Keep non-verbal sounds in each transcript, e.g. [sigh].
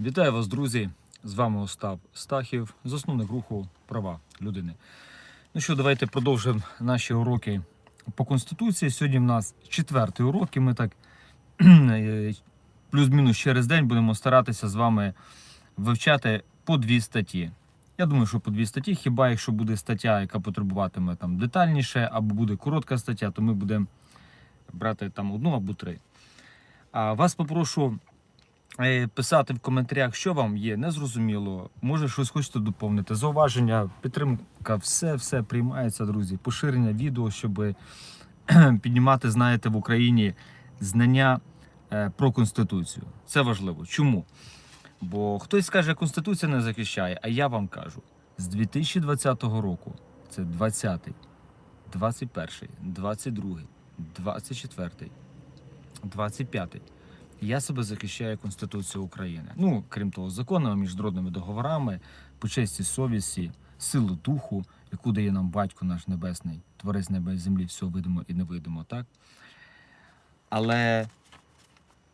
Вітаю вас, друзі! З вами Остап Стахів, засновник руху права людини. Ну що, давайте продовжимо наші уроки по Конституції. Сьогодні в нас четвертий урок, і ми так [clears throat] плюс-мінус через день будемо старатися з вами вивчати по дві статті. Я думаю, що по дві статті, хіба якщо буде стаття, яка потребуватиме там детальніше, або буде коротка стаття, то ми будемо брати там одну або три. А вас попрошу писати в коментарях, що вам є незрозуміло, може щось хочете доповнити. Зауваження, підтримка, все, все приймається, друзі. Поширення відео, щоб [clears throat] піднімати, знаєте, в Україні знання е, про Конституцію. Це важливо. Чому? Бо хтось скаже, Конституція не захищає, а я вам кажу, з 2020 року, це 20, 21, 22, 24, 25. Я себе захищаю Конституцією України. Ну, крім того, законами, міжнародними договорами, по честі совісті, силу духу, яку дає нам батько наш небесний, творець неба і землі, все видимо і невидимо, так? Але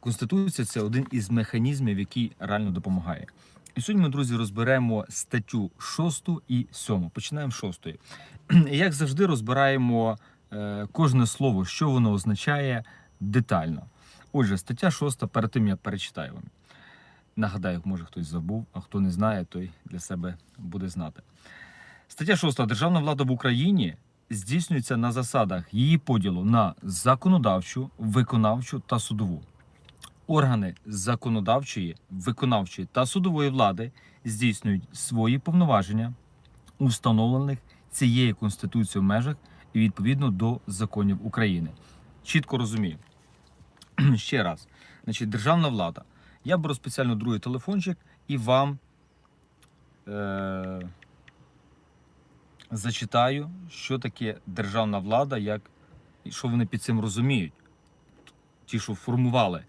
Конституція це один із механізмів, який реально допомагає. І сьогодні ми, друзі, розберемо статтю 6 і 7. Починаємо з 6. [clears throat] І як завжди, розбираємо е, кожне слово, що воно означає детально. Отже, стаття 6, перед тим я перечитаю вам. Нагадаю, може хтось забув, а хто не знає, той для себе буде знати. Стаття 6. Державна влада в Україні здійснюється на засадах її поділу на законодавчу, виконавчу та судову. Органи законодавчої, виконавчої та судової влади здійснюють свої повноваження у встановлених цією конституцією в межах і відповідно до законів України. Чітко розумію. [clears throat] Ще раз, значить, державна влада. Я беру спеціально другий телефончик і вам е- зачитаю, що таке державна влада, як, і що вони під цим розуміють. Ті, що формували,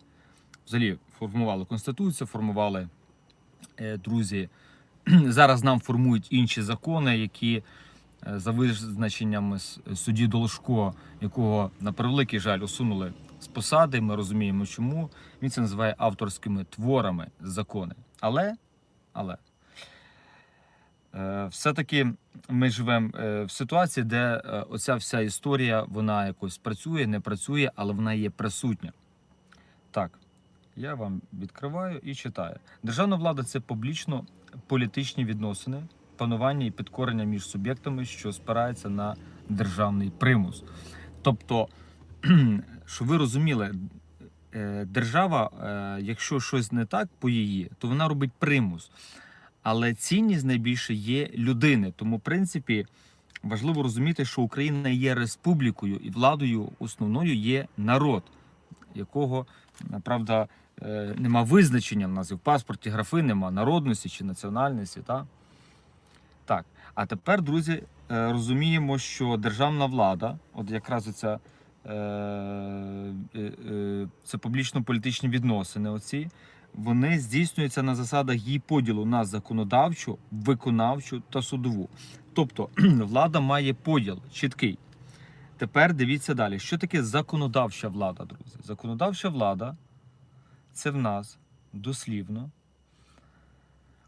взагалі формували Конституцію, формували е, друзі. [clears throat] Зараз нам формують інші закони, які е, за визначеннями судді Должко, якого на превеликий жаль усунули з посади. Ми розуміємо, чому він це називає авторськими творами закони. Але, але е, все-таки ми живемо е, в ситуації, де е, оця вся історія вона якось працює, не працює, але вона є присутня. Так, я вам відкриваю і читаю. Державна влада це публічно політичні відносини, панування і підкорення між суб'єктами, що спираються на державний примус. Тобто, [clears throat] щоб ви розуміли, е, держава, е, якщо щось не так по її, то вона робить примус. Але цінність найбільше є людини. Тому, в принципі, важливо розуміти, що Україна є республікою і владою основною є народ, якого правда е, нема визначення в нас і в паспорті графи, нема народності чи національності. Та? Так. А тепер, друзі, розуміємо, що державна влада, от якраз е, це публічно-політичні відносини, оці, вони здійснюються на засадах її поділу на законодавчу, виконавчу та судову. Тобто [clears throat] влада має поділ чіткий. Тепер дивіться далі. Що таке законодавча влада, друзі? Законодавча влада це в нас дослівно.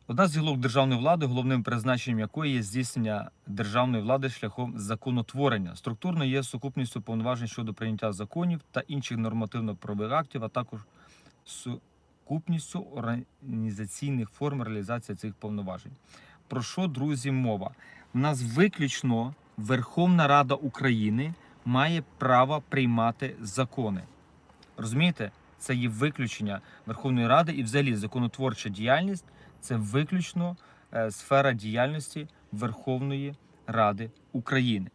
Одна з гілок державної влади, головним призначенням якої є здійснення державної влади шляхом законотворення. Структурно є сукупністю повноважень щодо прийняття законів та інших нормативно-правових актів, а також сукупністю організаційних форм реалізації цих повноважень. Про що, друзі, мова? У нас виключно Верховна Рада України має право приймати закони. Розумієте? Це є виключення Верховної Ради і взагалі законотворча діяльність це виключно е, сфера діяльності Верховної Ради України.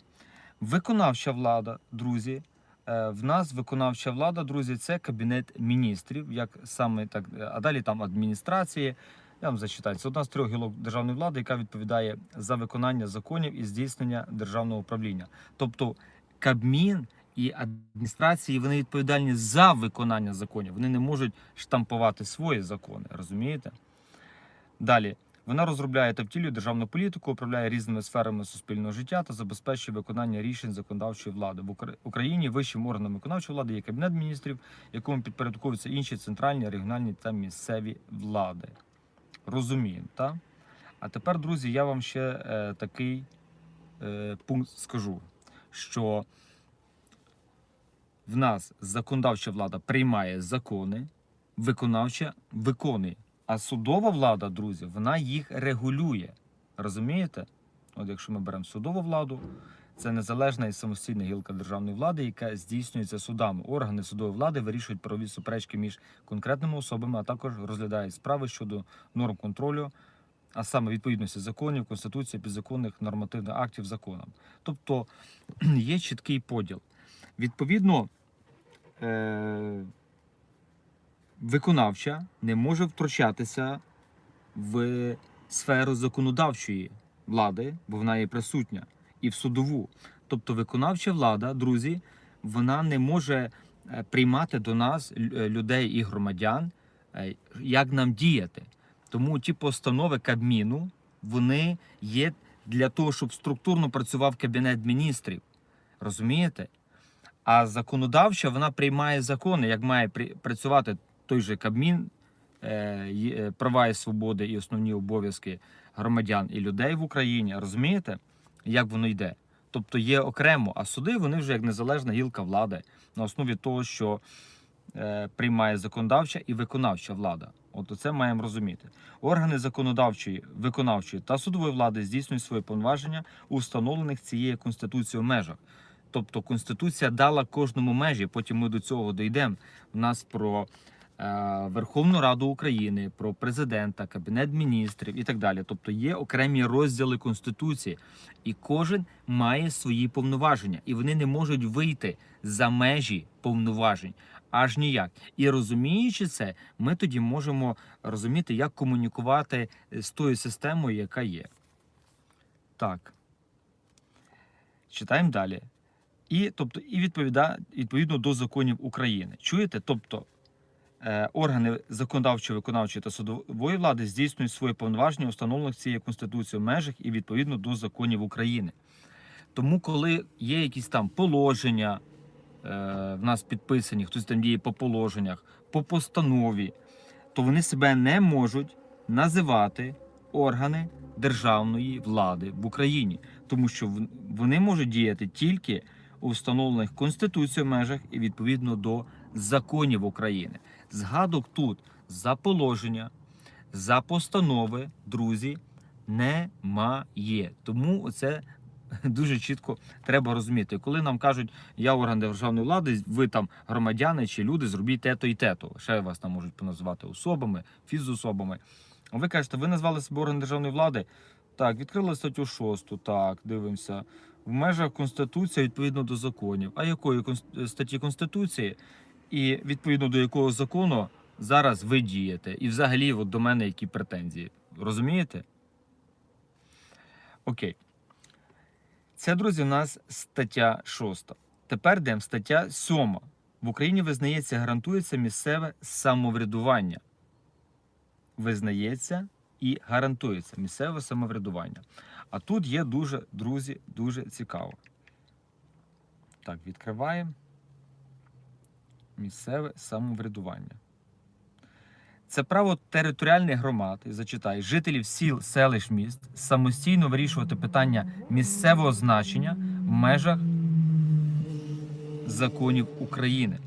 Виконавча влада, друзі. е, В нас виконавча влада, друзі, це кабінет міністрів, як саме так, а далі там адміністрації. Я вам зачитаю. Це одна з трьох гілок державної влади, яка відповідає за виконання законів і здійснення державного управління. Тобто Кабмін і адміністрації вони відповідальні за виконання законів. Вони не можуть штампувати свої закони, розумієте? Далі. Вона розробляє та втілює державну політику, управляє різними сферами суспільного життя та забезпечує виконання рішень законодавчої влади. В Україні вищим органом виконавчої влади є кабінет міністрів, якому підпорядковуються інші центральні, регіональні та місцеві влади. розуміємо. Та? А тепер, друзі, я вам ще е, такий е, пункт скажу, що в нас законодавча влада приймає закони, виконавча виконує. А судова влада, друзі, вона їх регулює. Розумієте? От якщо ми беремо судову владу, це незалежна і самостійна гілка державної влади, яка здійснюється судами. Органи судової влади вирішують правові суперечки між конкретними особами, а також розглядають справи щодо норм контролю, а саме відповідності законів, конституції, підзаконних нормативних актів законам. Тобто [clears throat] є чіткий поділ. Відповідно, е- виконавча не може втручатися в сферу законодавчої влади, бо вона є присутня, і в судову. Тобто виконавча влада, друзі, вона не може е, приймати до нас е, людей і громадян, як нам діяти. Тому ті постанови Кабміну вони є для того, щоб структурно працював кабінет міністрів. Розумієте? А законодавча вона приймає закони, як має працювати той же Кабмін, е, е, права і свободи і основні обов'язки громадян і людей в Україні. Розумієте, як воно йде? Тобто є окремо, а суди вони вже як незалежна гілка влади на основі того, що е, приймає законодавча і виконавча влада. От це маємо розуміти. Органи законодавчої, виконавчої та судової влади здійснюють свої повноваження у встановлених цією конституцією межах. Тобто Конституція дала кожному межі. Потім ми до цього дійдемо. У нас про е, Верховну Раду України, про президента, кабінет міністрів і так далі. Тобто є окремі розділи Конституції, і кожен має свої повноваження, і вони не можуть вийти за межі повноважень. Аж ніяк. І розуміючи це, ми тоді можемо розуміти, як комунікувати з тою системою, яка є. Так. Читаємо далі. І, тобто, і відповіда, відповідно до законів України. Чуєте? Тобто е, органи законодавчої, виконавчої та судової влади здійснюють свої повноваження, установлених цією Конституцією межах і відповідно до законів України. Тому, коли є якісь там положення, е, в нас підписані, хтось там діє по положеннях, по постанові, то вони себе не можуть називати органи державної влади в Україні, тому що в- вони можуть діяти тільки у встановлених Конституцією межах і відповідно до законів України. Згадок тут за положення, за постанови, друзі, немає. Тому це дуже чітко треба розуміти. Коли нам кажуть, я орган державної влади, ви там громадяни чи люди, зробіть те-то і те-то. Ще вас там можуть поназвати особами, фізособами. А ви кажете, ви назвали себе орган державної влади? Так, відкрили статтю 6, так, дивимося. В межах Конституції відповідно до законів. А якої статті Конституції і відповідно до якого закону зараз ви дієте? І взагалі от до мене які претензії? Розумієте? Окей. Це, друзі, у нас стаття 6. Тепер йдемо стаття 7. В Україні визнається, гарантується місцеве самоврядування. Визнається і гарантується місцеве самоврядування. А тут є дуже, друзі, дуже цікаво. Так, відкриваємо. Місцеве самоврядування. Це право територіальних громад, і зачитай, жителів сіл, селищ, міст самостійно вирішувати питання місцевого значення в межах законів України.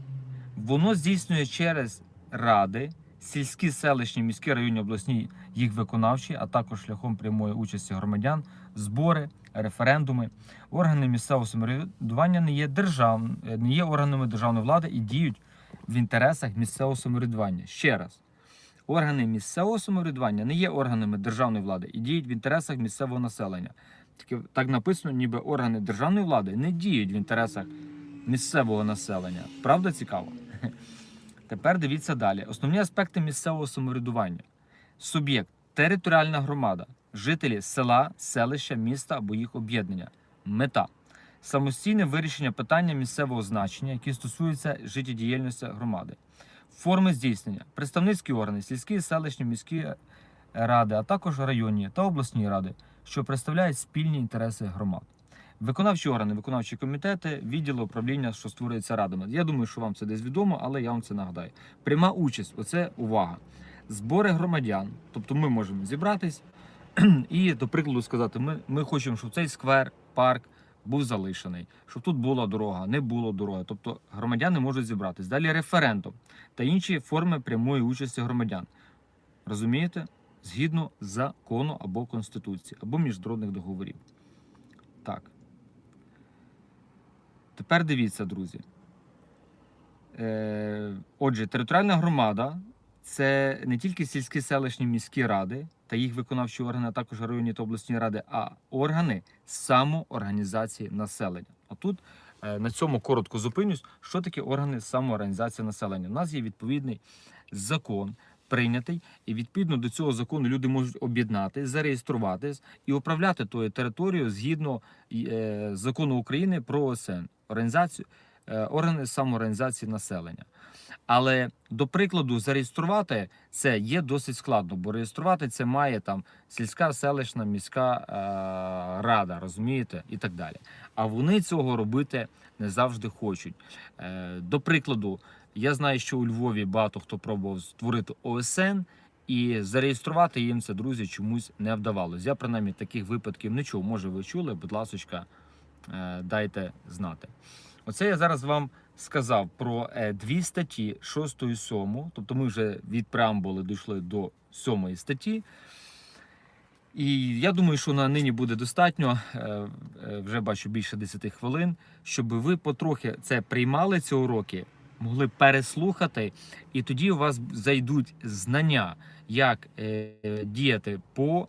Воно здійснює через ради, сільські, селищні, міські, районні, обласні, їх виконавчі, а також шляхом прямої участі громадян, збори, референдуми. Органи місцевого самоврядування не є держав... не є органами державної влади і діють в інтересах місцевого самоврядування. Ще раз. Органи місцевого самоврядування не є органами державної влади і діють в інтересах місцевого населення. Так написано, ніби органи державної влади не діють в інтересах місцевого населення. Правда цікаво? Тепер дивіться далі. Основні аспекти місцевого самоврядування: суб'єкт, територіальна громада, жителі села, селища, міста або їх об'єднання. Мета самостійне вирішення питання місцевого значення, які стосуються життєдіяльності громади. Форми здійснення, представницькі органи, сільські, селищні, міські ради, а також районні та обласні ради, що представляють спільні інтереси громад. Виконавчі органи, виконавчі комітети, відділи управління, що створюються радами. Я думаю, що вам це десь відомо, але я вам це нагадаю. Пряма участь, оце увага. збори громадян. Тобто ми можемо зібратись [clears throat] і, до прикладу, сказати: ми, ми хочемо, щоб цей сквер, парк був залишений, щоб тут була дорога, не було дороги. Тобто громадяни можуть зібратись. Далі референдум та інші форми прямої участі громадян. Розумієте? Згідно закону або конституції, або міжнародних договорів. Так. Тепер дивіться, друзі. Е, отже, територіальна громада це не тільки сільські селищні міські ради та їх виконавчі органи, а також районні та обласні ради, а органи самоорганізації населення. А тут е, на цьому коротко зупинюсь. Що таке органи самоорганізації населення? У нас є відповідний закон. Прийнятий, і відповідно до цього закону люди можуть об'єднатися, зареєструватись і управляти тою територією згідно е, закону України про ОСН організацію е, органи самоорганізації населення. Але до прикладу, зареєструвати це є досить складно, бо реєструвати це має там сільська, селищна, міська е, рада, розумієте, і так далі. А вони цього робити не завжди хочуть. Е, до прикладу, я знаю, що у Львові багато хто пробував створити ОСН. І зареєструвати їм це, друзі, чомусь не вдавалося. Я принаймні таких випадків не чув. Може, ви чули, будь ласка, дайте знати. Оце я зараз вам сказав про е, дві статті 6 і 7. Тобто ми вже від преамбули дійшли до 7 статті. І я думаю, що на нині буде достатньо. е, е, Вже бачу більше 10 хвилин, щоб ви потрохи це приймали ці уроки, могли переслухати, і тоді у вас зайдуть знання, як е, діяти по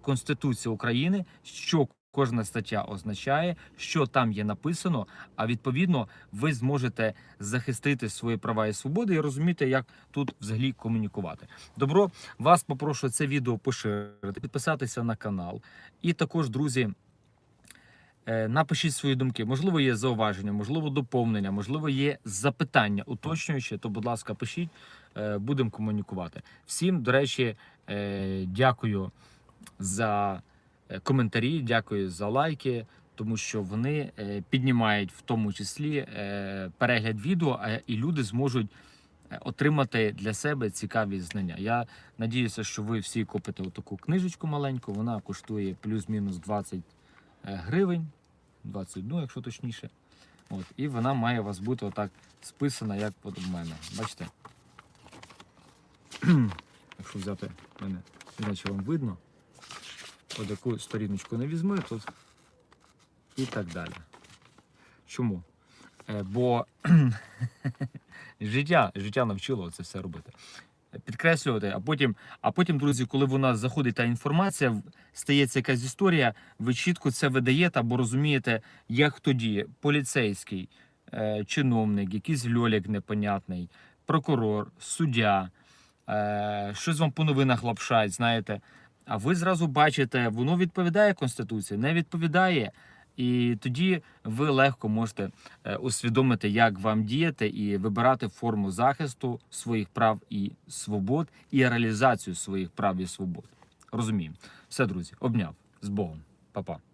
Конституції України, що кожна стаття означає, що там є написано. А відповідно, ви зможете захистити свої права і свободи і розуміти, як тут взагалі комунікувати. Добро, вас попрошу це відео поширити, підписатися на канал. І також, друзі. е, Напишіть свої думки. Можливо, є зауваження, можливо, доповнення, можливо, є запитання уточнюючі. То, будь ласка, пишіть, е, будемо комунікувати. Всім, до речі, е, дякую за коментарі, дякую за лайки, тому що вони е, піднімають в тому числі е, перегляд відео, і люди зможуть е, отримати для себе цікаві знання. Я надіюся, що ви всі купите таку книжечку маленьку. Вона коштує плюс-мінус 20 е, гривень, 21, якщо точніше. От, і вона має у вас бути отак списана, як у мене. Бачите? [clears throat] Якщо взяти мене, іначе вам видно. От таку сторіночку не візьми тут і так далі. Чому? Е, бо [clears throat] життя, життя навчило це все робити. Підкреслювати, а потім, а потім, друзі, коли в нас заходить та інформація, стається якась історія, ви чітко це видаєте або розумієте, як хто діє. Поліцейський, е, чиновник, якийсь льолік непонятний, прокурор, суддя, е, щось вам по новинах лапшать, знаєте. А ви зразу бачите, воно відповідає Конституції, не відповідає. І тоді ви легко можете е, усвідомити, як вам діяти і вибирати форму захисту своїх прав і свобод, і реалізацію своїх прав і свобод. Розуміємо. Все, друзі, обняв з Богом. Па-па.